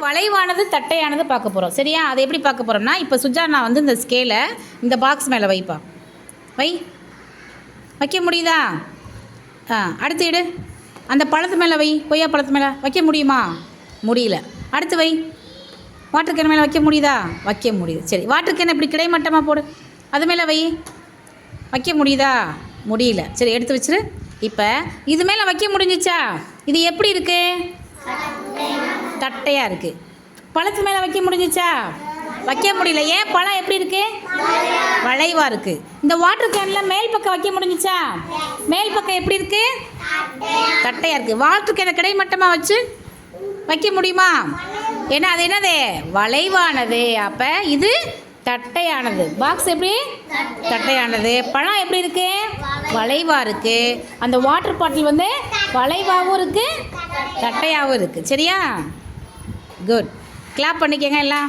வளைவானது தட்டையானது பார்க்க போகிறோம் சரியா? அதை எப்படி பார்க்க போகிறோம்னா இப்போ சுஜானா வந்து இந்த ஸ்கேலை இந்த பாக்ஸ் மேலே வைப்பா. வை. வைக்க முடியுதா? ஆ அடுத்து இடு அந்த பழத்து மேலே வை. கொய்யா பழத்து மேலே. வைக்க முடியுமா? முடியல. அடுத்து வை. வாட்டர் கேன் மேலே வைக்க முடியுதா? வைக்க முடியுது. சரி வாட்டர் கேன் இப்படி கிடைமட்டமாக போடு. அது மேலே வை. வைக்க முடியுதா? முடியல. சரி எடுத்து வச்சிரு. இப்போ இது மேலே வைக்க முடிஞ்சிச்சா? இது எப்படி இருக்குது தட்டையாக இருக்குது பழத்து மேலே வைக்க முடிஞ்சிச்சா? வைக்க முடியல. ஏன் பழம் எப்படி இருக்கு? வளைவாக இருக்கு. இந்த வாட்டர் கேனில் மேல் பக்கம் வைக்க முடிஞ்சிச்சா? மேல் பக்கம் எப்படி இருக்கு? தட்டையாக இருக்கு. வாட்டர் கேனை கிடைமட்டமாக வச்சு வைக்க முடியுமா? ஏன்னா அது என்னது? வளைவானது. அப்போ இது தட்டையானது. பாக்ஸ் எப்படி? தட்டையானது. பழம் எப்படி இருக்கு? வளைவா இருக்கு. அந்த வாட்டர் பாட்டில் வந்து வளைவாகவும் இருக்கு தட்டையாகவும் இருக்கு. சரியா? குட் கிளாப் பண்ணிக்கங்க எல்லாம்.